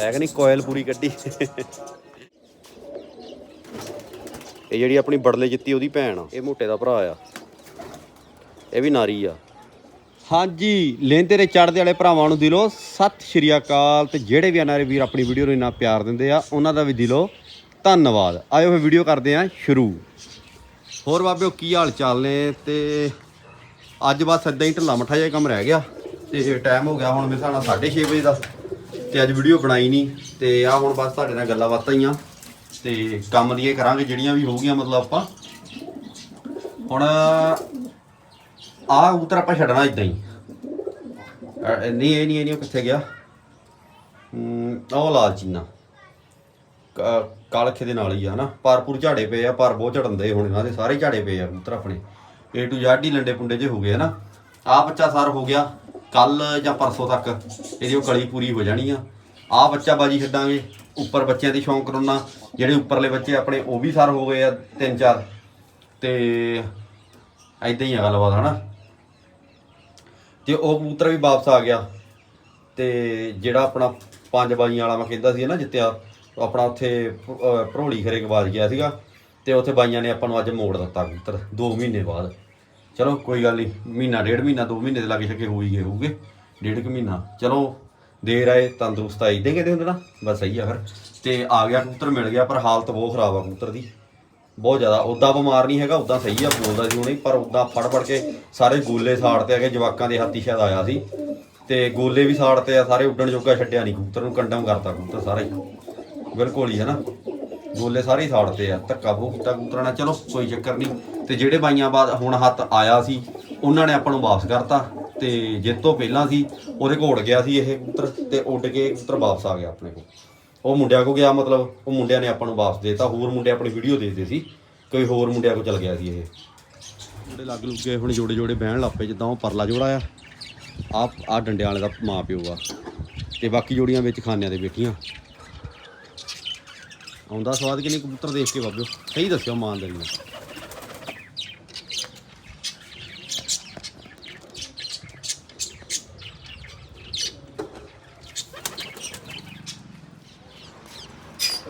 ਹੈ ਕਿ ਨਹੀਂ? ਕੋਇਲ ਪੂਰੀ ਕੱਢੀ। ਇਹ ਜਿਹੜੀ ਆਪਣੀ ਬੜਲੇ ਜਿੱਤੀ ਉਹਦੀ ਭੈਣ ਆ। ਇਹ ਮੋਟੇ ਦਾ ਭਰਾ ਆ। ਇਹ ਵੀ ਨਾਰੀ ਆ। ਹਾਂਜੀ ਲੈਂਦੇ ਤੇਰੇ ਚੜਦੇ ਵਾਲੇ ਭਰਾਵਾਂ ਨੂੰ ਦਿਲੋਂ ਸਤਿ ਸ਼੍ਰੀ ਅਕਾਲ। ਤੇ ਜਿਹੜੇ ਵੀ ਅਨਾਰੇ ਵੀਰ ਆਪਣੀ ਵੀਡੀਓ ਨੂੰ ਇੰਨਾ ਪਿਆਰ ਦਿੰਦੇ ਆ, ਉਹਨਾਂ ਦਾ ਵੀ ਦਿਲੋਂ ਧੰਨਵਾਦ। ਆਇਓ ਫਿਰ ਵੀਡੀਓ ਕਰਦੇ ਆ ਸ਼ੁਰੂ। ਹੋਰ ਬਾਬਿਓ, ਕੀ ਹਾਲ ਚਾਲ ਨੇ? ਤੇ ਅੱਜ ਬਸ ਏਦਾਂ ਹੀ ਢਿੱਲਾ ਮੱਠਾ ਜਿਹਾ ਕੰਮ ਰਹਿ ਗਿਆ। ਤੇ ਟਾਈਮ ਹੋ ਗਿਆ ਹੁਣ ਮੇਰੇ ਹਿਸਾਬ ਨਾਲ 6:30 ਵਜੇ ਦਾ। ਤੇ ਅੱਜ ਵੀਡੀਓ ਬਣਾਈ ਨਹੀਂ ਤੇ ਆ ਹੁਣ ਬਸ ਤੁਹਾਡੇ ਨਾਲ ਗੱਲਾਂ ਬਾਤਾਂ ਹੀ ਆ, ਤੇ ਕੰਮ ਦੀਆਂ ਕਰਾਂਗੇ, ਜਿਹੜੀਆਂ ਵੀ ਹੋਊਗੀਆਂ ਮਤਲਬ ਆਪਾਂ। ਹੁਣ ਆ ਉਤਰ ਆਪਾਂ ਛੱਡਣਾ ਇਦਾਂ ਹੀ। ਨਹੀਂ, ਇਹ ਨਹੀਂ ਇਹ ਨਹੀਂ, ਉਹ ਕਿੱਥੇ ਗਿਆ? ਉਹ ਲਾਲ ਚੀਨਾ। ਕ- ਕਾਲਖੇ ਦੇ ਨਾਲ ਹੀ ਆ ਨਾ। ਪਾਰਪੂਰ ਝਾੜੇ ਪਏ ਆ, ਪਰ ਬਹੁਤ ਝੜਨਦੇ ਹੁਣ ਇਹਨਾਂ ਦੇ, ਸਾਰੇ ਝਾੜੇ ਪਏ ਆ ਕਬੂਤਰ ਆਪਣੇ। A to Z ਹੀ ਲੰਡੇ ਪੁੰਡੇ ਜੇ ਹੋ ਗਏ ਨਾ। ਆ ਬੱਚਾ ਸਾਰ ਹੋ ਗਿਆ। ਕੱਲ ਜਾਂ ਪਰਸੋਂ ਤੱਕ ਇਹਦੀ ਉਹ ਕਲੀ ਪੂਰੀ ਹੋ ਜਾਣੀ ਆ। ਆ ਬੱਚਾ ਬਾਜੀ ਛੱਡਾਂਗੇ ਉੱਪਰ ਬੱਚਿਆਂ ਦੀ ਸ਼ੌਂਕ ਕਰਨਾ, ਜਿਹੜੇ ਉੱਪਰਲੇ ਬੱਚੇ ਆਪਣੇ ਉਹ ਵੀ ਸਰ ਹੋ ਗਏ ਆ ਤਿੰਨ ਚਾਰ। ਤੇ ਐਦਾਂ ਹੀ ਆ ਗੱਲਬਾਤ, ਹਨਾ? ਤੇ ਉਹ ਕਬੂਤਰ ਵੀ ਵਾਪਸ ਆ ਗਿਆ। ਤੇ ਜਿਹੜਾ ਆਪਣਾ ਪੰਜ ਬਾਜੀਆਂ ਵਾਲਾ ਮੈਂ ਕਹਿੰਦਾ ਸੀ ਨਾ ਜਿੱਤਿਆ ਆਪਣਾ ਉੱਥੇ ਭਰੋਲੀ ਖਰੇ ਗਵਾਚ ਗਿਆ ਸੀਗਾ। ਤੇ ਉੱਥੇ ਬਾਈਆਂ ਨੇ ਆਪਾਂ ਨੂੰ ਅੱਜ ਮੋੜ ਦਿੱਤਾ ਕਬੂਤਰ 2 ਮਹੀਨੇ ਬਾਅਦ। ਚਲੋ ਕੋਈ ਗੱਲ ਨਹੀਂ ਮਹੀਨਾ ਡੇਢ ਮਹੀਨਾ, ਦੋ ਮਹੀਨੇ ਦੇ ਲਾਗੇ ਛੱਕੇ ਹੋ ਹੀ ਗਏ ਹੋਊਗੇ, ਡੇਢ ਕੁ ਮਹੀਨਾ। ਚਲੋ, ਦੇਰ ਆਏ, ਤੰਦਰੁਸਤ ਆਈ। ਦੇ ਕਹਿੰਦੇ ਹੁੰਦੇ ਨਾ ਬਸ ਸਹੀ ਆ ਫਿਰ। ਤੇ ਆ ਗਿਆ, ਕਬੂਤਰ ਮਿਲ ਗਿਆ, ਪਰ ਹਾਲਤ ਬਹੁਤ ਖਰਾਬ ਆ ਕਬੂਤਰ ਦੀ। ਬਹੁਤ ਜ਼ਿਆਦਾ ਉਦਾਂ ਬਿਮਾਰ ਨਹੀਂ ਹੈਗਾ ਉਦਾਂ ਸਹੀ ਆ, ਬੋਲਦਾ ਸੀ ਹੁਣੇ, ਪਰ ਉਦਾਂ ਫੜ ਫੜ ਕੇ ਸਾਰੇ ਗੋਲੇ ਸਾੜ 'ਤੇ ਆ ਕੇ ਜਵਾਕਾਂ ਦੇ ਹੱਥੀ ਸ਼ਾਇਦ ਆਇਆ ਸੀ। ਤੇ ਗੋਲੇ ਵੀ ਸਾੜ ਤੇ ਆ, ਸਾਰੇ ਉੱਡਣ ਜੋਗਾ ਛੱਡਿਆ ਨਹੀਂ ਕਬੂਤਰ ਨੂੰ, ਕੰਡਮ ਕਰਤਾ ਕਬੂਤਰ ਸਾਰਾ ਹੀ। ਬਿਲਕੁਲ ਹੀ, ਹੈ ਨਾ? ਗੋਲੇ ਸਾਰੇ ਹੀ ਸਾੜਤੇ ਆ, ਧੱਕਾ ਬਹੁਤ ਕੀਤਾ ਕਬੂਤਰਾਂ ਨਾਲ। ਚਲੋ, ਕੋਈ ਚੱਕਰ ਨਹੀਂ। ਤੇ ਜਿਹੜੇ ਬਾਈਆਂ ਬਾਅਦ ਹੁਣ ਹੱਥ ਆਇਆ ਸੀ, ਉਹਨਾਂ ਨੇ ਆਪਾਂ ਨੂੰ ਵਾਪਸ ਕਰਤਾ ਤੇ ਜਿੱਤ ਤੋਂ ਪਹਿਲਾਂ ਸੀ, ਉਹਦੇ ਕੋਲ ਉੱਡ ਗਿਆ ਸੀ ਇਹ ਕਬੂਤਰ ਤੇ ਉੱਡ ਕੇ ਕਬੂਤਰ ਵਾਪਸ ਆ ਗਿਆ ਆਪਣੇ ਕੋਲ। ਉਹ ਮੁੰਡਿਆਂ ਕੋ ਗਿਆ, ਮਤਲਬ ਉਹ ਮੁੰਡਿਆਂ ਨੇ ਆਪਾਂ ਨੂੰ ਵਾਪਸ ਦੇਤਾ। ਹੋਰ ਮੁੰਡੇ ਆਪਣੀ ਵੀਡੀਓ ਦੇਖਦੇ ਸੀ, ਕੋਈ ਹੋਰ ਮੁੰਡਿਆਂ ਕੋ ਚਲ ਗਿਆ ਸੀ ਇਹ। ਮੁੰਡੇ ਲੱਗ ਲੁੱਗੇ ਹੁਣ ਜੋੜੇ ਜੋੜੇ ਬਹਿਣ ਲੱਪੇ ਜਿੱਦਾਂ ਉਹ ਪਰਲਾ ਜੋੜਾ ਆ। ਆ ਆ ਡੰਡਿਆਂ ਵਾਲੇ ਦਾ ਮਾਂ ਪਿਓ ਆ। ਤੇ ਬਾਕੀ ਜੋੜੀਆਂ ਵਿੱਚ ਖਾਨਿਆਂ ਦੇ ਬੈਠੀਆਂ। ਆਉਂਦਾ ਸਵਾਦ ਕਿ ਨਹੀਂ ਕਬੂਤਰ ਦੇਖ ਕੇ ਬਾਬਿਓ? ਸਹੀ ਦੱਸਿਓ ਇਮਾਨਦਾਰੀ ਨਾਲ।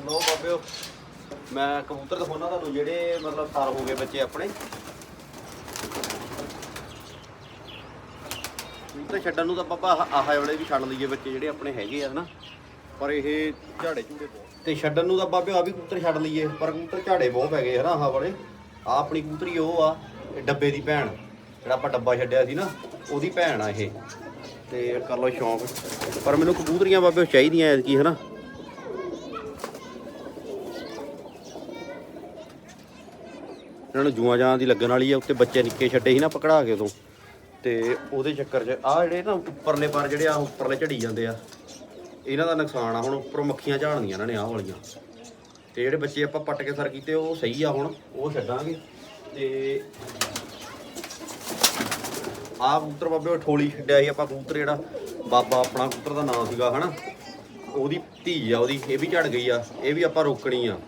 ਲੋ ਬਾਬਿਓ, ਮੈਂ ਕਬੂਤਰ ਦਿਖਾਉਣਾ ਤੁਹਾਨੂੰ ਜਿਹੜੇ ਮਤਲਬ ਸਾਰ ਹੋ ਗਏ ਬੱਚੇ ਆਪਣੇ। ਕਬੂਤਰ ਛੱਡਣ ਨੂੰ ਤਾਂ ਬਾਬਾ ਆਹ ਆਹ ਵਾਲੇ ਵੀ ਛੱਡ ਲਈਏ ਬੱਚੇ ਜਿਹੜੇ ਆਪਣੇ ਹੈਗੇ ਆ, ਹਨਾ? ਪਰ ਇਹ ਝਾੜੇ ਝੂੜੇ ਬਹੁਤ ਤੇ ਛੱਡਣ ਨੂੰ ਤਾਂ ਬਾਬੇ ਆ ਵੀ ਕਬੂਤਰ ਛੱਡ ਲਈਏ, ਪਰ ਕਬੂਤਰ ਝਾੜੇ ਬਹੁਤ ਪੈ ਗਏ ਹਨਾ ਆਹ ਵਾਲੇ। ਆ ਆਪਣੀ ਕਬੂਤਰੀ ਉਹ ਆ, ਇਹ ਡੱਬੇ ਦੀ ਭੈਣ, ਜਿਹੜਾ ਆਪਾਂ ਡੱਬਾ ਛੱਡਿਆ ਸੀ ਨਾ, ਉਹਦੀ ਭੈਣ ਆ ਇਹ। ਤੇ ਕਰ ਲਓ ਸ਼ੌਂਕ। ਪਰ ਮੈਨੂੰ ਕਬੂਤਰੀਆਂ ਬਾਬੇ ਚਾਹੀਦੀਆਂ ਐਤਕੀ, ਹਨਾ। ਇਹਨਾਂ ਨੂੰ ਜੂਆਂ ਜਾਂ ਦੀ ਲੱਗਣ ਵਾਲੀ ਆ, ਉੱਤੇ ਬੱਚੇ ਨਿੱਕੇ ਛੱਡੇ ਸੀ ਨਾ ਪਕੜਾ ਕੇ ਉਦੋਂ। ਤੇ ਉਹਦੇ ਚੱਕਰ 'ਚ ਆ ਜਿਹੜੇ ਨਾ ਉੱਪਰਲੇ ਪਰ ਜਿਹੜੇ ਆ ਉੱਪਰਲੇ ਝੜੀ ਜਾਂਦੇ ਆ ਇਹਨਾਂ ਦਾ ਨੁਕਸਾਨ ਆ ਹੁਣ, ਉੱਪਰੋਂ ਮੱਖੀਆਂ ਝਾੜਨੀਆਂ ਇਹਨਾਂ ਨੇ ਆਹ ਵਾਲੀਆਂ। ਤੇ ਜਿਹੜੇ ਬੱਚੇ ਆਪਾਂ ਪੱਟ ਕੇ ਸਰ ਕੀਤੇ, ਉਹ ਸਹੀ ਆ ਹੁਣ, ਉਹ ਛੱਡਾਂਗੇ। ਤੇ ਆਹ ਕਬੂਤਰ ਬਾਬੇ, ਉਹ ਠੋਲੀ ਛੱਡਿਆ ਸੀ ਆਪਾਂ ਕਬੂਤਰ ਜਿਹੜਾ, ਬਾਬਾ ਆਪਣਾ ਕਬੂਤਰ ਦਾ ਨਾਮ ਸੀਗਾ, ਹਨਾ? ਉਹਦੀ ਧੀ ਆ ਉਹਦੀ, ਇਹ ਵੀ ਝੜ ਗਈ ਆ, ਇਹ ਵੀ ਆਪਾਂ ਰੋਕਣੀ ਆ।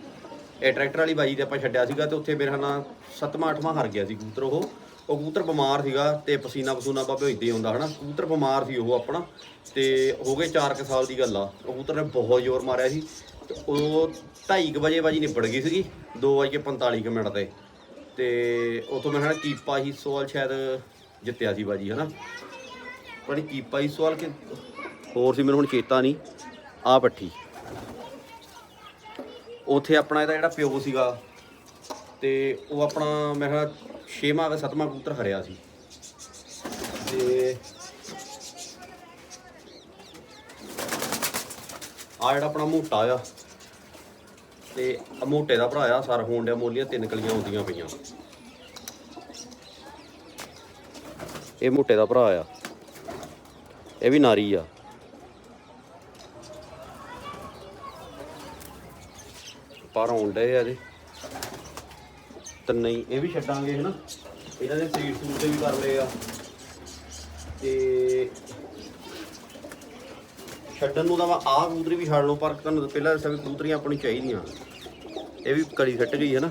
ਇਹ ਟਰੈਕਟਰ ਵਾਲੀ ਬਾਜੀ ਤੇ ਆਪਾਂ ਛੱਡਿਆ ਸੀਗਾ ਤੇ ਉੱਥੇ ਮੇਰਾ ਨਾਲ ਸੱਤਵਾਂ, ਅੱਠਵਾਂ ਹਰ ਗਿਆ ਸੀ ਕਬੂਤਰ ਉਹ। ਉਹ ਕਬੂਤਰ ਬਿਮਾਰ ਸੀਗਾ ਤੇ ਪਸੀਨਾ ਪਸੂਨਾ ਬਾਬੇ ਇਦਾਂ ਹੀ ਹੁੰਦਾ ਹਨਾ? ਕਬੂਤਰ ਬਿਮਾਰ ਸੀ ਉਹ ਆਪਣਾ, ਤੇ ਹੋ ਗਏ 4 ਸਾਲ ਦੀ ਗੱਲ ਆ। ਉਹ ਕਬੂਤਰ ਨੇ ਬਹੁਤ ਜ਼ੋਰ ਮਾਰਿਆ ਸੀ, ਤੇ ਉਹ 2:30 ਵਜੇ ਬਾਜੀ ਨਿਬੜ ਗਈ ਸੀਗੀ 2:45 ਕੁ ਮਿੰਟ ਤੇ। ਤੇ ਉਥੋਂ ਮੈਂ ਹਨਾ ਕੀਪਾ ਹੀ ਸਵਾਲ ਸ਼ਾਇਦ ਜਿੱਤਿਆ ਸੀ ਬਾਜੀ, ਹਨਾ? ਪਰ ਕੀਪਾ ਹੀ ਸਵਾਲ ਕਿ ਹੋਰ ਸੀ, ਮੈਨੂੰ ਹੁਣ ਚੇਤਾ ਨਹੀਂ ਆ ਪੱਠੀ। ਉਥੇ ਆਪਣਾ ਇਹਦਾ ਜਿਹੜਾ ਪਿਓ ਸੀਗਾ ਤੇ ਉਹ ਆਪਣਾ ਮੈਂ ਕਿਹਾ ਛੇਵਾਂ ਕਿ ਸੱਤਵਾਂ ਕਬੂਤਰ ਹਰਿਆ ਸੀ। ਤੇ ਆ ਜਿਹੜਾ ਆਪਣਾ ਮੋਟਾ ਆ, ਤੇ ਆਹ ਮੋਟੇ ਦਾ ਭਰਾ ਆ, ਸਰ ਹੋਣ ਡਿਆ ਮੋਲੀਆਂ, ਤਿੰਨ ਕਲੀਆਂ ਆਉਂਦੀਆਂ ਪਈਆਂ। ਇਹ ਮੋਟੇ ਦਾ ਭਰਾ ਆ। ਇਹ ਵੀ ਨਾਰੀ ਆ। ਪਰ ਆਉਣ ਆਉਂਦੇ ਆ ਇਹਦੇ ਤੇ ਨਹੀਂ ਇਹ ਵੀ ਛੱਡਾਂਗੇ, ਹਨਾ? ਇਹਨਾਂ ਦੇ ਸੀਟ ਸੂਟ ਤੇ ਵੀ ਕਰ ਲਏ ਆ। ਤੇ ਛੱਡਣ ਨੂੰ ਤਾਂ ਮੈਂ ਆਹ ਕਬੂਤਰੀ ਵੀ ਛੱਡ ਲਵਾਂ ਪਰ ਤੁਹਾਨੂੰ ਪਹਿਲਾਂ ਦੱਸਿਆ ਵੀ ਕਬੂਤਰੀਆਂ ਆਪਣੀ ਚਾਹੀਦੀਆਂ। ਇਹ ਵੀ ਕਲੀ ਸੱਟ ਗਈ ਹੈ ਨਾ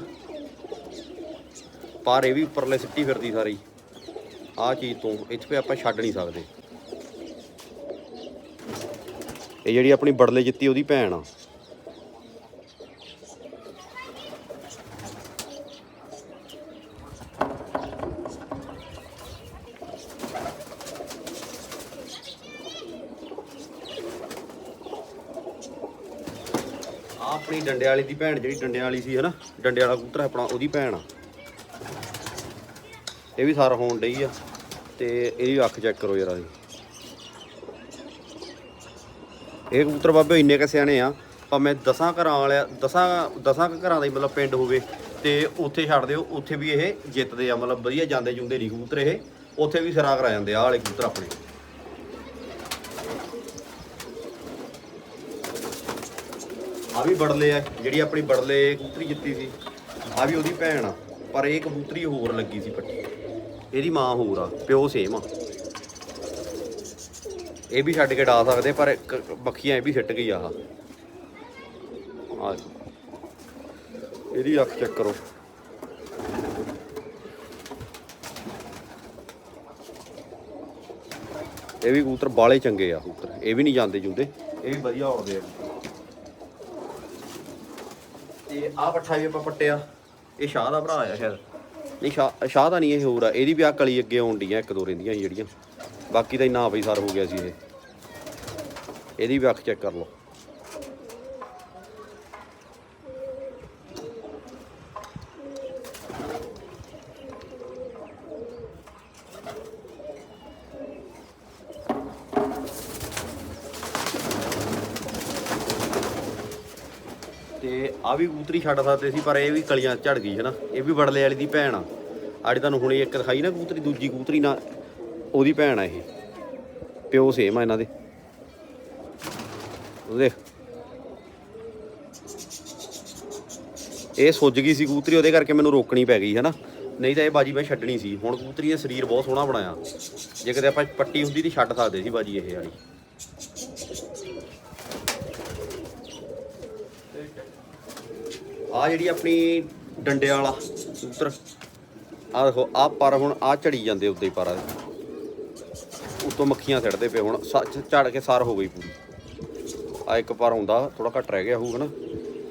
ਪਰ ਇਹ ਵੀ ਉੱਪਰਲੇ ਸਿੱਟੀ ਫਿਰਦੀ ਸਾਰੀ। ਆਹ ਚੀਜ਼ ਤੋਂ ਇੱਥੇ ਵੀ ਆਪਾਂ ਛੱਡ ਨਹੀਂ ਸਕਦੇ। ਇਹ ਜਿਹੜੀ ਆਪਣੀ ਬੜਲੇ ਜਿੱਤੀ ਉਹਦੀ ਭੈਣ ਆ। ਆਹ ਆਪਣੀ ਡੰਡੇ ਵਾਲੀ ਦੀ ਭੈਣ ਜਿਹੜੀ ਡੰਡਿਆਂ ਵਾਲੀ ਸੀ ਹਨਾ ਡੰਡੇ ਵਾਲਾ ਕਬੂਤਰ ਆਪਣਾ ਉਹਦੀ ਭੈਣ ਆ। ਇਹ ਵੀ ਸਾਰ ਹੋਣ ਡਈ ਆ ਤੇ ਇਹਦੀ ਅੱਖ ਚੈੱਕ ਕਰੋ ਜਰਾ ਇਹ ਕਬੂਤਰ ਬਾਬੇ ਇੰਨੇ ਕ ਸਿਆਣੇ ਆ, ਭਾਵੇਂ ਦਸਾਂ ਘਰਾਂ ਵਾਲਿਆ, ਦਸਾਂ ਦਸਾਂ ਕੁ ਘਰਾਂ ਦਾ ਮਤਲਬ ਪਿੰਡ ਹੋਵੇ ਤੇ ਉੱਥੇ ਛੱਡ ਦਿਓ, ਉੱਥੇ ਵੀ ਇਹ ਜਿੱਤਦੇ ਆ, ਮਤਲਬ ਵਧੀਆ ਜਾਂਦੇ ਜੁੰਦੇ ਨਹੀਂ ਕਬੂਤਰ ਇਹ। ਉੱਥੇ ਵੀ ਸਿਰਾ ਕਰਾ ਜਾਂਦੇ ਆ ਵਾਲੇ ਕਬੂਤਰ ਆਪਣੇ। ਆ ਵੀ ਬੜਲੇ ਆ, ਜਿਹੜੀ ਆਪਣੀ ਬੜਲੇ ਕਬੂਤਰੀ ਜਿੱਤੀ ਸੀ ਆ ਵੀ ਉਹਦੀ ਭੈਣ ਆ, ਪਰ ਇਹ ਕਬੂਤਰੀ ਹੋਰ ਲੱਗੀ ਸੀ ਪੱਟੀ। ਇਹਦੀ ਮਾਂ ਹੋਰ ਆ, ਪਿਓ ਸੇਮ ਆ। ਇਹ ਵੀ ਛੱਡ ਕੇ ਡਾ ਸਕਦੇ, ਪਰ ਇੱਕ ਬੱਖੀਆਂ ਇਹ ਵੀ ਸਿੱਟ ਗਈ ਆਹ। ਆ ਇਹਦੀ ਅੱਖ ਚੈੱਕ ਕਰੋ। ਇਹ ਵੀ ਕਬੂਤਰ ਬਾਲੇ ਚੰਗੇ ਆ, ਕਬੂਤਰ। ਇਹ ਵੀ ਨਹੀਂ ਜਾਂਦੇ ਜੁੰਦੇ। ਇਹ ਵੀ ਵਧੀਆ ਉੜਦੇ ਆ। ਤੇ ਆਹ ਪੱਠਾ ਵੀ ਆਪਾਂ ਪੱਟਿਆ। ਇਹ ਸ਼ਾਹ ਦਾ ਭਰਾ ਆ ਸ਼ਾਇਦ। ਨਹੀਂ, ਸ਼ਾਹ ਸ਼ਾਹ ਦਾ ਨਹੀਂ ਇਹ ਹੋਰ ਆ। ਇਹਦੀ ਵੀ ਆ ਕਲੀ ਅੱਗੇ ਆਉਣ ਡੀਆਂ ਇੱਕ ਦੋ ਰਹਿੰਦੀਆਂ ਸੀ ਜਿਹੜੀਆਂ। ਬਾਕੀ ਤਾਂ ਇੰਨਾ ਸਰ ਹੋ ਗਿਆ ਸੀ ਇਹ। ਇਹਦੀ ਵੀ ਅੱਖ ਚੈੱਕ ਕਰ ਲਓ। ਤੇ ਆ ਵੀ ਕਬੂਤਰੀ ਛੱਡ ਸਕਦੇ ਸੀ, ਪਰ ਇਹ ਵੀ ਕਲੀਆਂ ਝੜ ਗਈ ਹੈ ਨਾ ਇਹ ਵੀ ਬੜਲੇ ਵਾਲੀ ਦੀ ਭੈਣ ਆ। ਆੜੀ ਤੁਹਾਨੂੰ ਹੁਣੇ ਇੱਕ ਦਿਖਾਈ ਨਾ ਕਬੂਤਰੀ, ਦੂਜੀ ਕਬੂਤਰੀ ਨਾ ਉਹਦੀ ਭੈਣ ਆ ਇਹ। ਪਿਓ ਸੇਮ ਆ ਇਹਨਾਂ ਦੇ। ਦੇਖ। ਇਹ ਸੁੱਜ ਗਈ ਸੀ ਕਬੂਤਰੀ, ਉਹਦੇ ਕਰਕੇ ਮੈਨੂੰ ਰੋਕਣੀ ਪੈ ਗਈ ਹੈ ਨਾ ਨਹੀਂ ਤਾਂ ਇਹ ਬਾਜੀ ਮੈਂ ਛੱਡਣੀ ਸੀ। ਹੁਣ ਕਬੂਤਰੀ ਦਾ ਸਰੀਰ ਬਹੁਤ ਸੋਹਣਾ ਬਣਾਇਆ। ਜੇ ਕਿਤੇ ਆਪਾਂ ਪੱਟੀ ਹੁੰਦੀ ਤਾਂ ਛੱਡ ਸਕਦੇ ਸੀ ਬਾਜੀ ਇਹ ਵਾਲੀ। ਆ ਜਿਹੜੀ ਆਪਣੀ ਡੰਡੇ ਵਾਲਾ ਕਬੂਤਰ ਆ ਦੇਖੋ ਆ ਪਰ ਹੁਣ ਆ ਝੜੀ ਜਾਂਦੇ ਉੱਤੇ ਹੀ ਪਰ ਉਤੋਂ ਮੱਖੀਆਂ ਛੱਡਦੇ ਪਏ ਹੁਣ ਸੱਚ ਝੜ ਕੇ ਸਾਰ ਹੋ ਗਈ ਪੂਰੀ। ਆ ਇੱਕ ਪਰ ਹੁੰਦਾ ਥੋੜਾ ਘੱਟ ਰਹਿ ਗਿਆ ਹੋਊਗਾ ਨਾ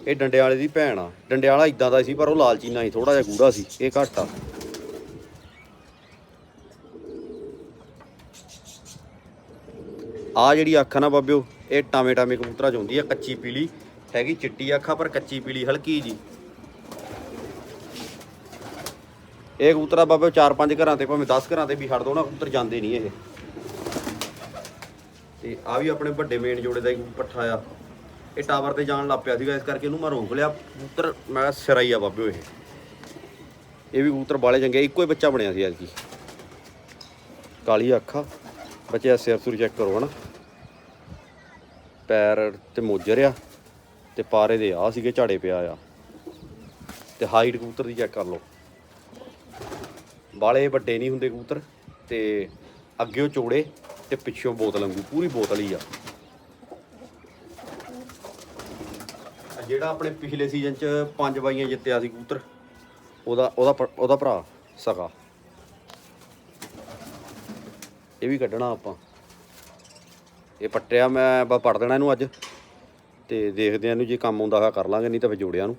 ਇਹ ਡੰਡੇ ਵਾਲੇ ਦੀ ਭੈਣ ਆ। ਡੰਡੇ ਵਾਲਾ ਇਦਾਂ ਦਾ ਸੀ, ਪਰ ਉਹ ਲਾਲਚੀ ਨਾ ਸੀ ਥੋੜਾ ਜਿਹਾ ਗੂੜਾ ਸੀ, ਇਹ ਘੱਟ ਆ। ਆ ਜਿਹੜੀ ਅੱਖ ਆ ਨਾ ਬਾਬਿਓ, ਇਹ ਟਾਵੇਂ ਟਾਵੇਂ ਕਬੂਤਰਾਂ ਚ ਹੁੰਦੀ ਆ, ਕੱਚੀ, ਪੀਲੀ। ਹੈਗੀ ਚਿੱਟੀ ਅੱਖਾਂ, ਪਰ ਕੱਚੀ ਪੀਲੀ ਹਲਕੀ ਜੀ। ਇਹ ਕਬੂਤਰਾ ਬਾਬੇ, ਚਾਰ ਪੰਜ ਘਰਾਂ ਤੇ, ਭਾਵੇਂ 10 ਘਰਾਂ ਤੇ ਵੀ ਛੱਡ ਦੋ ਨਾ, ਕਬੂਤਰ ਜਾਂਦੇ ਨਹੀਂ ਇਹ। ਤੇ ਆ ਵੀ ਆਪਣੇ ਵੱਡੇ ਮੇਨ ਜੋੜੇ ਦਾ ਹੀ ਪੱਠਾ ਆ। ਇਹ ਟਾਵਰ ਤੇ ਜਾਣ ਲੱਗ ਪਿਆ ਸੀਗਾ, ਇਸ ਕਰਕੇ ਇਹਨੂੰ ਮੈਂ ਰੋਕ ਲਿਆ। ਕਬੂਤਰ, ਮੈਂ ਕਿਹਾ ਆ ਬਾਬੇ ਇਹ। ਇਹ ਵੀ ਕਬੂਤਰ ਬਾਲੇ ਚੰਗੇ ਇੱਕੋ ਹੀ ਬੱਚਾ ਬਣਿਆ ਸੀ ਅੱਜ ਕੀ ਕਾਲੀ ਅੱਖਾਂ, ਬੱਚੇ ਦਾ ਸਿਰ ਸੁਰ ਚੈੱਕ ਕਰੋ ਹਨਾ। ਪੈਰ ਤੇ ਮੋਜਰ ਆ। ਤੇ ਪਾਰੇ ਦੇ ਆ ਸੀਗੇ ਝਾੜੇ ਪਿਆ ਆ। ਤੇ ਹਾਈਟ ਕਬੂਤਰ ਦੀ ਚੈੱਕ ਕਰ ਲਓ। ਬਾਲੇ ਵੱਡੇ ਨਹੀਂ ਹੁੰਦੇ ਕਬੂਤਰ, ਤੇ ਅੱਗਿਓਂ ਚੋੜੇ ਤੇ ਪਿੱਛੋਂ ਬੋਤਲ ਵਾਂਗੂ, ਪੂਰੀ ਬੋਤਲ ਹੀ ਆ। ਜਿਹੜਾ ਆਪਣੇ ਪਿਛਲੇ ਸੀਜ਼ਨ ਚ ਪੰਜ ਬਾਈਆਂ ਜਿੱਤਿਆ ਸੀ ਕਬੂਤਰ, ਉਹਦਾ ਉਹਦਾ ਪ- ਉਹਦਾ ਭਰਾ ਸਗਾ ਇਹ ਵੀ ਕੱਢਣਾ ਆਪਾਂ। ਇਹ ਪੱਟਿਆ ਮੈਂ ਬਾ ਪੜ ਦੇਣਾ ਇਹਨੂੰ ਅੱਜ। ਤੇ ਦੇਖਦੇ ਆ ਇਹਨੂੰ ਜੇ ਕੰਮ ਆਉਂਦਾ ਹੋਇਆ ਕਰ ਲਾਂਗੇ, ਨਹੀਂ ਤਾਂ ਫਿਰ ਜੋੜਿਆਂ ਨੂੰ।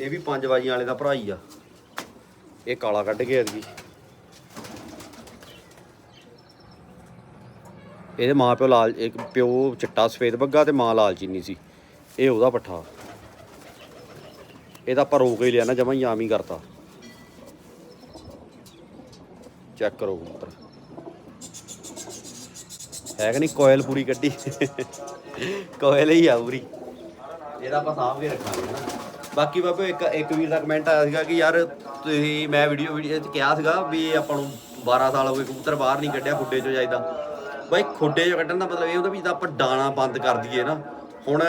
ਇਹ ਵੀ ਪੰਜ ਬਾਜੀਆਂ ਵਾਲੇ ਦਾ ਭਰਾ ਹੀ ਆ। ਇਹ ਕਾਲਾ ਕੱਢ ਕੇ ਐਤਕੀ। ਇਹਦੇ ਮਾਂ ਪਿਓ ਲਾਲ, ਇੱਕ ਪਿਓ ਚਿੱਟਾ ਸਫੇਦ ਬੱਗਾ ਤੇ ਮਾਂ ਲਾਲ ਚੀਨੀ ਸੀ। ਇਹ ਉਹਦਾ ਪੱਠਾ। ਇਹਦਾ ਆਪਾਂ ਰੋਕ ਹੀ ਲਿਆ ਨਾ, ਜਮਾਂ ਹੀ ਆਮ ਹੀ ਕਰਤਾ। ਚੈੱਕ ਕਰੋ ਕਬੂਤਰ ਹੈ ਕਿ ਨਹੀਂ? ਕੋਇਲ ਪੂਰੀ ਕੱਢੀ। ਕੋਇਲ ਹੀ ਆ ਪੂਰੀ। ਇਹਦਾ ਆਪਾਂ ਸਾਂਭ ਕੇ ਰੱਖਾਂਗੇ ਨਾ ਬਾਕੀ ਬਾਬੇ, ਇੱਕ ਇੱਕ ਵੀਰ ਦਾ ਕਮੈਂਟ ਆਇਆ ਸੀਗਾ ਕਿ ਯਾਰ ਤੁਸੀਂ ਮੈਂ ਵੀਡੀਓ ਵੀਡੀਓ 'ਚ ਕਿਹਾ ਸੀਗਾ ਵੀ ਆਪਾਂ ਨੂੰ 12 ਸਾਲ ਹੋ ਗਏ ਕਬੂਤਰ ਬਾਹਰ ਨਹੀਂ ਕੱਢਿਆ ਖੁੱਡੇ 'ਚੋਂ ਜਾਈਦਾ। ਬਾਈ ਖੁੱਡੇ 'ਚੋਂ ਕੱਢਣ ਦਾ ਮਤਲਬ ਇਹ ਹੁੰਦਾ ਵੀ ਜਿੱਦਾਂ ਆਪਾਂ ਡਾਣਾ ਬੰਦ ਕਰ ਦਈਏ ਨਾ। ਹੁਣ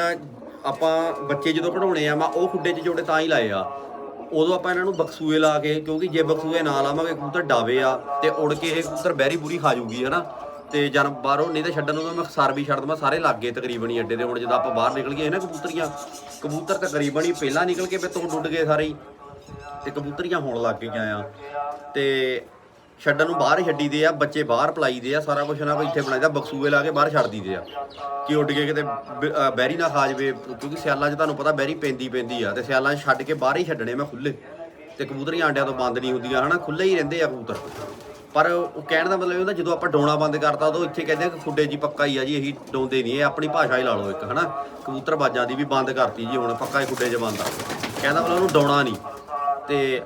ਆਪਾਂ ਬੱਚੇ ਜਦੋਂ ਕਢਾਉਣੇ ਆ, ਮੈਂ ਉਹ ਖੁੱਡੇ 'ਚ ਜੋੜੇ ਤਾਂ ਹੀ ਲਾਏ ਆ। ਉਦੋਂ ਆਪਾਂ ਇਹਨਾਂ ਨੂੰ ਬਕਸੂਏ ਲਾ ਕੇ, ਕਿਉਂਕਿ ਜੇ ਬਕਸੂਏ ਨਾ ਲਾਵਾਂਗੇ ਕਬੂਤਰ ਡਾਵੇ ਆ ਤੇ ਉੜ ਕੇ ਇਹ ਕਬੂਤਰ ਬਹਿਰੀ ਬੂਰੀ ਖਾ ਜੂਗੀ ਹਨਾ। ਤੇ ਜਨ ਬਾਹਰੋਂ ਨਹੀਂ ਤਾਂ ਛੱਡਣ ਨੂੰ ਤਾਂ ਮੈਂ ਸਰ ਵੀ ਛੱਡ ਦਵਾਂ, ਸਾਰੇ ਲੱਗ ਗਏ ਤਕਰੀਬਨ ਹੀ ਅੱਡੇ ਦੇ, ਹੁਣ ਜਦੋਂ ਆਪਾਂ ਬਾਹਰ ਨਿਕਲ ਗਏ ਨਾ ਕਬੂਤਰੀਆਂ, ਕਬੂਤਰ ਤਕਰੀਬਨ ਹੀ ਪਹਿਲਾਂ ਨਿਕਲ ਕੇ ਵਿੱਚੋਂ ਡੁੱਡ ਗਏ ਸਾਰੇ ਹੀ। ਤੇ ਕਬੂਤਰੀਆਂ ਹੋਣ ਲੱਗ ਗਈਆਂ ਆ। ਤੇ ਛੱਡਣ ਨੂੰ ਬਾਹਰ ਹੀ ਛੱਡੀਦੇ ਆ, ਬੱਚੇ ਬਾਹਰ ਪਲਾਈਦੇ ਆ, ਸਾਰਾ ਕੁਝ ਨਾ ਇੱਥੇ ਬਣਾਈਦਾ, ਬਕਸੂਏ ਲਾ ਕੇ ਬਾਹਰ ਛੱਡ ਦਈਦੇ ਆ। ਕਿ ਉੱਡ ਕੇ ਕਿਤੇ ਬ- ਬੈਰੀ ਨਾ ਖਾ ਜਵੇ, ਕਿਉਂਕਿ ਸਿਆਲਾਂ 'ਚ ਤੁਹਾਨੂੰ ਪਤਾ ਬੈਰੀ ਪੈਂਦੀ ਪੈਂਦੀ ਆ, ਤੇ ਸਿਆਲਾਂ 'ਚ ਛੱਡ ਕੇ ਬਾਹਰ ਹੀ ਛੱਡਣੇ ਮੈਂ ਖੁੱਲੇ ਤੇ ਕਬੂਤਰੀਆਂ ਆਂਡਿਆਂ ਤੋਂ ਬੰਦ ਨਹੀਂ ਹੁੰਦੀਆਂ, ਹਨਾ ਖੁੱਲੇ ਹੀ ਰਹਿੰਦੇ ਆ ਕਬੂਤਰ। ਪਰ ਉਹ ਕਹਿਣ ਦਾ ਮਤਲਬ ਇਹ ਹੁੰਦਾ ਜਦੋਂ ਆਪਾਂ ਡੋਣਾ ਬੰਦ ਕਰਤਾ, ਉਦੋਂ ਇੱਥੇ ਕਹਿੰਦੇ ਆ ਕਿ ਖੁੱਡੇ ਜੀ ਪੱਕਾ ਹੀ ਆ ਜੀ, ਇਹੀ ਡੋਂਦੇ ਨਹੀਂ ਇਹ, ਆਪਣੀ ਭਾਸ਼ਾ ਹੀ ਲਾ ਲਓ ਇੱਕ, ਹਨਾ? ਕਬੂਤਰ ਬਾਜਾਂ ਦੀ ਵੀ ਬੰਦ ਕਰਤੀ ਜੀ ਹੁਣ, ਪੱਕਾ ਹੀ ਖੁੱਡੇ 'ਚ ਬੰਦ ਆ। ਕਹਿੰਦਾ ਮਤਲਬ ਉਹਨੂੰ ਡੋਣਾ ਨਹੀਂ। ਤੇ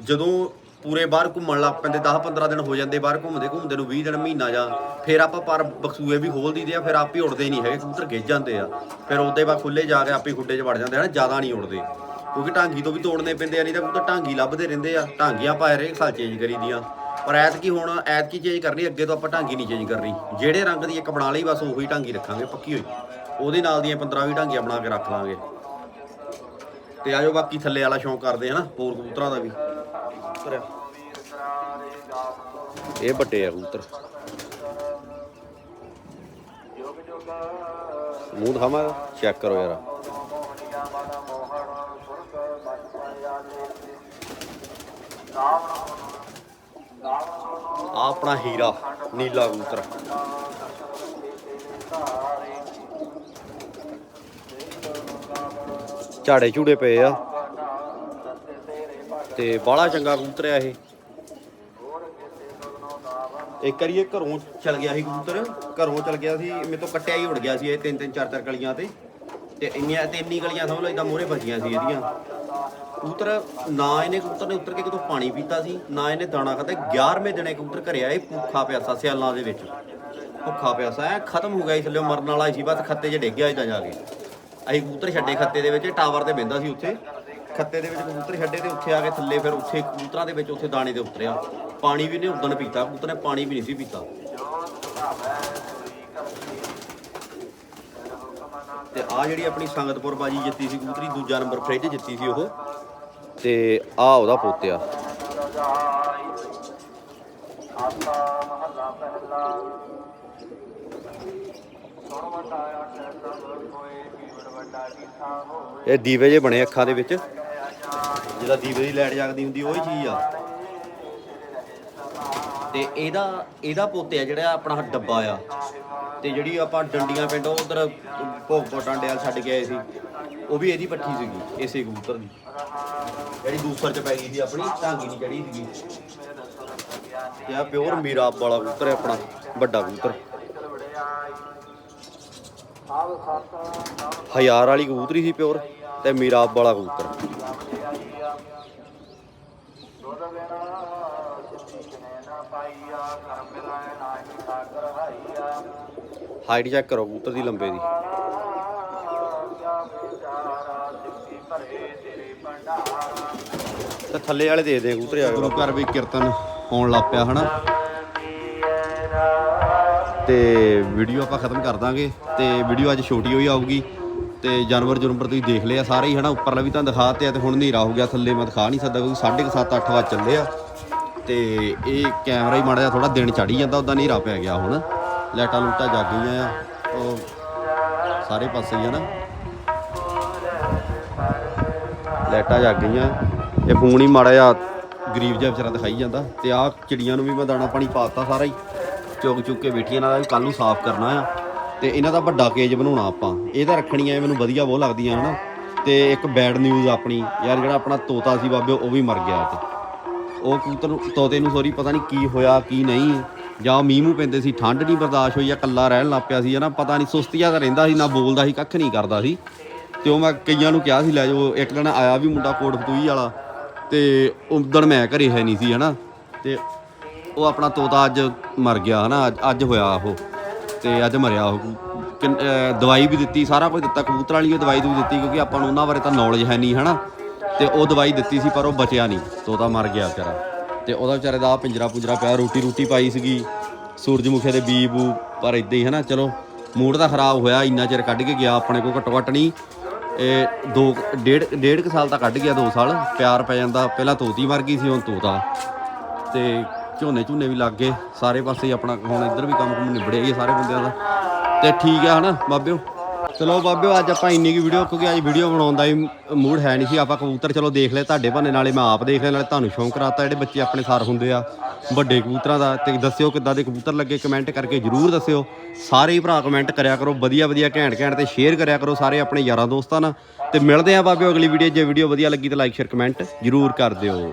ਜਦੋਂ ਪੂਰੇ ਬਾਹਰ ਘੁੰਮਣ ਲੱਗ ਪੈਂਦੇ 10-15 ਦਿਨ ਹੋ ਜਾਂਦੇ ਬਾਹਰ ਘੁੰਮਦੇ ਘੁੰਮਦੇ ਨੂੰ 20 ਦਿਨ ਮਹੀਨਾ ਜਾਂ ਫਿਰ ਆਪਾਂ ਪਰ ਬਕਸੂਏ ਵੀ ਖੋਲ ਦਿੰਦੇ ਆ, ਫਿਰ ਆਪ ਹੀ ਉੱਡਦੇ ਨਹੀਂ ਹੈਗੇ, ਕਬੂਤਰ ਗਿੱਜ ਜਾਂਦੇ ਆ। ਫਿਰ ਉਹਦੇ ਬਾਅਦ ਖੁੱਲੇ ਜਾ ਕੇ ਆਪੇ ਖੁੱਡੇ 'ਚ ਵੜ ਜਾਂਦੇ ਹਨ? ਜ਼ਿਆਦਾ ਨਹੀਂ ਉੱਡਦੇ। ਕਿਉਂਕਿ ਢਾਂਗੀ ਤੋਂ ਵੀ ਤੋੜਨੇ ਪੈਂਦੇ ਆ, ਨਹੀਂ ਤਾਂ ਕਬੂਤਰ ਢਾਂਗੀ ਲੱਭਦੇ ਰਹਿੰਦੇ ਆ। ਢਾਂਗੀਆਂ ਪਾਏ ਰਹੇ, ਸਾਲ ਚੇਂਜ ਕਰੀਦੀਆਂ ਪਰ ਐਤਕੀ ਹੁਣ ਐਤਕੀ ਚੇਂਜ ਕਰਨੀ, ਅੱਗੇ ਤੋਂ ਆਪਾਂ ਢਾਂਗੀ ਨਹੀਂ ਚੇਂਜ ਕਰਨੀ। ਜਿਹੜੇ ਰੰਗ ਦੀ ਇੱਕ ਬਣਾ ਲਈ, ਬਸ ਉਹੀ ਢਾਂਗੀ ਰੱਖਾਂਗੇ, ਪੱਕੀ ਹੋਈ। ਉਹਦੇ ਨਾਲ ਦੀਆਂ 15-20 ਢਾਂਗੀਆਂ ਬਣਾ ਕੇ ਰੱਖ ਲਾਂਗੇ। ਤੇ ਆਜੋ ਬਾਕੀ ਥੱਲੇ ਵਾਲਾ ਸ਼ੌਂਕ ਕਰਦੇ ਹਨਾ ਹੋਰ ਕਬੂਤਰਾਂ ਦਾ ਵੀ। ਇਹ ਵੱਡੇ ਆ ਕਬੂਤਰ। ਮੂੰਹ ਦਿਖਾਵਾਂ ਚੈੱਕ ਕਰੋ ਯਾਰ। ਆ ਆਪਣਾ ਹੀਰਾ, ਨੀਲਾ ਕਬੂਤਰ। ਝਾੜੇ ਝੂੜੇ ਪਏ ਆ। ਤੇ ਬਾਹਲਾ ਚੰਗਾ ਕਬੂਤਰ ਆ ਇਹ। ਇੱਕ ਵਾਰੀ ਇਹ ਘਰੋਂ ਚਲ ਗਿਆ ਸੀ ਕਬੂਤਰ। ਘਰੋਂ ਚਲ ਗਿਆ ਸੀ, ਮੇਰੇ ਤੋਂ ਕੱਟਿਆ ਹੀ ਉੜ ਗਿਆ ਸੀ ਇਹ ਤਿੰਨ ਤਿੰਨ ਚਾਰ ਚਾਰ ਗਲੀਆਂ ਤੇ। ਤੇ ਇੰਨੀਆਂ, ਤੇ ਇੰਨੀ ਗਲੀਆਂ ਸਮਝ ਲਓ ਇਦਾਂ ਮੋਹਰੇ ਵੱਜੀਆਂ ਸੀ ਇਹਦੀਆਂ। ਕਬੂਤਰ, ਨਾ ਇਹਨੇ ਕਬੂਤਰ ਨੇ ਉੱਤਰ ਕੇ ਕਿਤੋਂ ਪਾਣੀ ਪੀਤਾ ਸੀ, ਨਾ ਇਹਨੇ ਦਾਣਾ ਖਾਧਾ 11ਵੇਂ ਦਿਨੇ ਕਬੂਤਰ ਘਰੇ ਆਏ ਭੁੱਖਾ ਪਿਆਸਾ ਸਿਆਲਾਂ ਦੇ ਵਿੱਚ। ਭੁੱਖਾ ਪਿਆਸਾ, ਐ ਖਤਮ ਹੋ ਗਿਆ ਸੀ ਥੱਲੇ ਮਰਨ ਵਾਲਾ ਸੀ, ਬਸ ਖੱਤੇ 'ਚ ਡਿੱਗ ਗਿਆ ਇਦਾਂ ਜਾ ਕੇ। ਅਸੀਂ ਕਬੂਤਰ ਛੱਡੇ ਖੱਤੇ ਦੇ ਵਿੱਚ, ਟਾਵਰ ਤੇ ਬਹਿੰਦਾ ਸੀ ਉੱਥੇ। ਖੱਤੇ ਦੇ ਵਿੱਚ ਕਬੂਤਰ ਛੱਡੇ ਤੇ ਉੱਥੇ ਆ ਕੇ ਥੱਲੇ ਫਿਰ ਉੱਥੇ ਕਬੂਤਰਾਂ ਦੇ ਵਿੱਚ ਉੱਥੇ ਦਾਣੇ ਤੇ ਉਤਰਿਆ। ਪਾਣੀ ਵੀ ਨੇ ਉਦਣ ਪੀਤਾ, ਕਬੂਤਰ ਨੇ ਪਾਣੀ ਵੀ ਨਹੀਂ ਸੀ ਪੀਤਾ। ਤੇ ਆ ਜਿਹੜੀ ਆਪਣੀ ਸੰਗਤਪੁਰ ਬਾਜੀ ਜਿੱਤੀ ਸੀ ਕਬੂਤਰੀ, ਦੂਜਾ ਨੰਬਰ ਫ੍ਰਿਜ ਜਿੱਤੀ ਸੀ ਉਹ। ਤੇ ਆ ਉਹਦਾ ਪੋਤਿਆ ਇਹ ਦੀਵੇ ਜੇ ਬਣੇ ਅੱਖਾਂ ਦੇ ਵਿੱਚ। ਜਿਹਦਾ ਦੀਵੇ ਦੀ ਲਾਈਟ ਜਗਦੀ ਹੁੰਦੀ, ਉਹ ਹੀ ਚੀਜ਼ ਆ। ਤੇ ਇਹਦਾ ਇਹਦਾ ਪੋਤਿਆ ਜਿਹੜਾ ਆਪਣਾ ਡੱਬਾ ਆ। ਤੇ ਜਿਹੜੀ ਆਪਾਂ ਡੰਡੀਆਂ ਪਿੰਡ ਉਧਰ ਭੋਗਪੁਰ ਡਾਂਡੇ ਛੱਡ ਕੇ ਆਏ ਸੀ, ਉਹ ਵੀ ਇਹਦੀ ਪੱਠੀ ਸੀਗੀ, ਇਸੇ ਕਬੂਤਰ ਦੀ। ਜਿਹੜੀ ਦੂਸਰ ਚ ਪੈ ਗਈ ਸੀ ਆਪਣੀ, ਢਾਂਗੀ ਨਹੀਂ ਚੜੀ ਸੀਗੀ। ਤੇ ਆ ਪਿਓਰ ਮੀਰਾਬ ਵਾਲਾ ਕਬੂਤਰ ਹੈ ਆਪਣਾ ਵੱਡਾ ਕਬੂਤਰ। ਹਜ਼ਾਰ ਵਾਲੀ ਕਬੂਤਰੀ ਸੀ ਪਿਓਰ ਤੇ ਮੀਰਾਬ ਵਾਲਾ ਕਬੂਤਰ। ਹਾਈਟ ਚੈੱਕ ਕਰੋ ਕਬੂਤਰ ਦੀ ਲੰਬੇ ਦੀ। ਤੇ ਥੱਲੇ ਵਾਲੇ ਦੇ ਦੇ ਕਬੂਤਰ ਆ ਗੁਰੂ ਘਰ ਵੀ ਕੀਰਤਨ ਹੋਣ ਲੱਗ ਪਿਆ ਹਨਾ? ਤੇ ਵੀਡੀਓ ਆਪਾਂ ਖਤਮ ਕਰ ਦਾਂਗੇ ਤੇ ਵੀਡੀਓ ਅੱਜ ਛੋਟੀ ਹੋਈ ਆਊਗੀ। ਤੇ ਜਾਨਵਰ ਜਨਵਰ ਤੁਸੀਂ ਦੇਖ ਲਿਆ ਸਾਰੇ ਹੀ ਹਨਾ? ਉੱਪਰਲਾ ਵੀ ਤੁਹਾਨੂੰ ਦਿਖਾਤੇ ਆ ਤੇ ਹੁਣ ਹਨੇਰਾ ਹੋ ਗਿਆ ਥੱਲੇ ਮੈਂ ਦਿਖਾ ਨਹੀਂ ਸਕਦਾ ਕਿਉਂਕਿ 7:30 8 ਵਜੇ ਚੱਲੇ ਆ। ਤੇ ਇਹ ਕੈਮਰਾ ਹੀ ਮਾੜਾ ਜਿਹਾ ਥੋੜਾ ਦਿਨ ਚੜੀ ਜਾਂਦਾ ਉਦਾਂ ਹਨੇਰਾ ਪੈ ਗਿਆ ਹੁਣ। ਲਾਈਟਾਂ ਲੂਟਾਂ ਜਗ ਗਈਆਂ ਆ। ਉਹ ਸਾਰੇ ਪਾਸੇ ਹੀ ਹਨਾ ਲਾਈਟਾਂ ਜਗ ਗਈਆਂ। ਇਹ ਫੋਨ ਹੀ ਮਾੜਾ ਜਿਹਾ ਗਰੀਬ ਜਿਹਾ ਵਿਚਾਰਾ ਦਿਖਾਈ ਜਾਂਦਾ। ਤੇ ਆਹ ਚਿੜੀਆਂ ਨੂੰ ਵੀ ਮੈਂ ਦਾਣਾ ਪਾਣੀ ਪਾਤਾ ਸਾਰਾ ਹੀ। ਚੁੱਕ ਚੁੱਕ ਕੇ ਬੈਠੀਆਂ ਨਾਲ ਵੀ ਕੱਲ ਨੂੰ ਸਾਫ਼ ਕਰਨਾ ਆ। ਤੇ ਇਹਨਾਂ ਦਾ ਵੱਡਾ ਕੇਜ ਬਣਾਉਣਾ ਆਪਾਂ। ਇਹ ਤਾਂ ਰੱਖਣੀਆਂ ਮੈਨੂੰ ਵਧੀਆ ਬਹੁਤ ਲੱਗਦੀਆਂ ਹਨਾ। ਤੇ ਇੱਕ ਬੈਡ ਨਿਊਜ਼ ਆਪਣੀ। ਯਾਰ ਜਿਹੜਾ ਆਪਣਾ ਤੋਤਾ ਸੀ ਬਾਬੇ, ਉਹ ਵੀ ਮਰ ਗਿਆ ਤੇ। ਉਹ ਕਬੂਤਰ ਤੋਤੇ ਨੂੰ ਸੋਰੀ ਪਤਾ ਨਹੀਂ ਕੀ ਹੋਇਆ, ਕੀ ਨਹੀਂ। ਜਾਂ ਮੀਂਹ ਮੂੰਹ ਪੈਂਦੇ ਸੀ, ਠੰਡ ਨਹੀਂ ਬਰਦਾਸ਼ਤ ਹੋਈ ਆ ਕੱਲਾ ਰਹਿਣ ਲੱਗ ਪਿਆ ਸੀ ਹਨਾ ਪਤਾ ਨਹੀਂ ਸੁਸਤੀਆ ਦਾ ਰਹਿੰਦਾ ਸੀ, ਨਾ ਬੋਲਦਾ ਸੀ, ਕੱਖ ਨਹੀਂ ਕਰਦਾ ਸੀ। ਤੇ ਉਹ ਮੈਂ ਕਈਆਂ ਨੂੰ ਕਿਹਾ ਸੀ, ਲੈ ਜਾਓ, ਇੱਕ ਦਿਨ ਆਇਆ ਵੀ ਮੁੰਡਾ ਕੋਟ ਫਤੂਈ ਵਾਲਾ, ਤੇ ਉਦੋਂ ਮੈਂ ਘਰੇ ਹੈ ਨਹੀਂ ਸੀ ਹਨਾ ਤੇ ਉਹ ਆਪਣਾ ਤੋਤਾ ਅੱਜ ਮਰ ਗਿਆ ਹਨਾ ਅੱਜ- ਅੱਜ ਹੋਇਆ ਉਹ, ਤੇ ਅੱਜ ਮਰਿਆ ਉਹ। ਕਿੰਨ- ਦਵਾਈ ਵੀ ਦਿੱਤੀ, ਸਾਰਾ ਕੁਝ ਦਿੱਤਾ, ਕਬੂਤਰਾਂ ਵਾਲੀ ਦਵਾਈ ਵੀ ਦਿੱਤੀ, ਕਿਉਂਕਿ ਆਪਾਂ ਨੂੰ ਉਹਨਾਂ ਬਾਰੇ ਤਾਂ ਨੌਲੇਜ ਹੈ ਨਹੀਂ ਹਨਾ ਤੇ ਉਹ ਦਵਾਈ ਦਿੱਤੀ ਸੀ, ਪਰ ਉਹ ਬਚਿਆ ਨਹੀਂ ਤੋਤਾ ਮਰ ਗਿਆ ਵਿਚਾਰਾ। ਤੇ ਉਹਦਾ ਵਿਚਾਰੇ ਦਾ ਪਿੰਜਰਾ ਪੁੰਜਰਾ ਪਿਆ, ਰੋਟੀ ਰੋਟੀ ਪਾਈ ਸੀਗੀ ਸੂਰਜਮੁਖੀ ਦੇ ਬੀ ਬੂ, ਪਰ ਇਦਾਂ ਹੀ ਹਨਾ ਚਲੋ, ਮੂਡ ਤਾਂ ਖਰਾਬ ਹੋਇਆ, ਇੰਨਾ ਚਿਰ ਕੱਢ ਕੇ ਗਿਆ ਆਪਣੇ ਕੋਲ, ਘੱਟੋ ਘੱਟ ਨਹੀਂ, ਇਹ ਦੋ ਡੇਢ ਡੇਢ ਕੁ ਸਾਲ ਤਾਂ ਕੱਢ ਗਿਆ 2 ਸਾਲ, ਪਿਆਰ ਪੈ ਜਾਂਦਾ, ਪਹਿਲਾਂ ਤੋਤੀ ਮਰ ਗਈ ਸੀ, ਹੁਣ ਤੋਤਾ। ਤੇ ਝੋਨੇ ਝੂਨੇ ਵੀ ਲੱਗ ਗਏ, ਸਾਰੇ ਪਾਸੇ ਆਪਣਾ, ਹੁਣ ਇੱਧਰ ਵੀ ਕੰਮ ਕੁਮ ਨਿਬੜਿਆ ਹੀ ਸਾਰੇ ਬੰਦਿਆਂ ਦਾ। ਤੇ ਠੀਕ ਆ ਹਨਾ ਬਾਬਿਓ? ਚਲੋ ਬਾਬਿਓ ਅੱਜ ਆਪਾਂ ਇੰਨੀ ਕੀ ਵੀਡੀਓ ਕਿਉਂਕਿ ਅੱਜ ਵੀਡੀਓ ਬਣਾਉਣ ਦਾ ਹੀ ਮੂਡ ਹੈ ਨਹੀਂ ਸੀ। ਆਪਾਂ ਕਬੂਤਰ, ਚਲੋ ਦੇਖ ਲਏ ਤੁਹਾਡੇ ਬਹਾਨੇ ਨਾਲੇ, ਮੈਂ ਆਪ ਦੇਖ ਲਿਆ, ਨਾਲੇ ਤੁਹਾਨੂੰ ਸ਼ੌਂਕ ਕਰਾਤਾ। ਜਿਹੜੇ ਬੱਚੇ ਆਪਣੇ ਸਾਰ ਹੁੰਦੇ ਆ, ਵੱਡੇ ਕਬੂਤਰਾਂ ਦਾ, ਤੇ ਦੱਸਿਓ ਕਿੱਦਾਂ ਦੇ ਕਬੂਤਰ ਲੱਗੇ ਕਮੈਂਟ ਕਰਕੇ ਜਰੂਰ ਦੱਸਿਓ। ਸਾਰੇ ਹੀ ਭਰਾ ਕਮੈਂਟ ਕਰਿਆ ਕਰੋ, ਵਧੀਆ ਵਧੀਆ, ਘੈਂਟ ਘੈਂਟ ਤੇ ਸ਼ੇਅਰ ਕਰਿਆ ਕਰੋ ਸਾਰੇ ਆਪਣੇ ਯਾਰਾਂ ਦੋਸਤਾਂ ਨਾਲ। ਤੇ ਮਿਲਦੇ ਆ ਬਾਬਿਓ ਅਗਲੀ ਵੀਡੀਓ ਜੇ ਵੀਡੀਓ ਵਧੀਆ ਲੱਗੀ ਤਾਂ ਲਾਈਕ ਸ਼ੇਅਰ ਕਮੈਂਟ ਜਰੂਰ ਕਰ ਦਿਓ।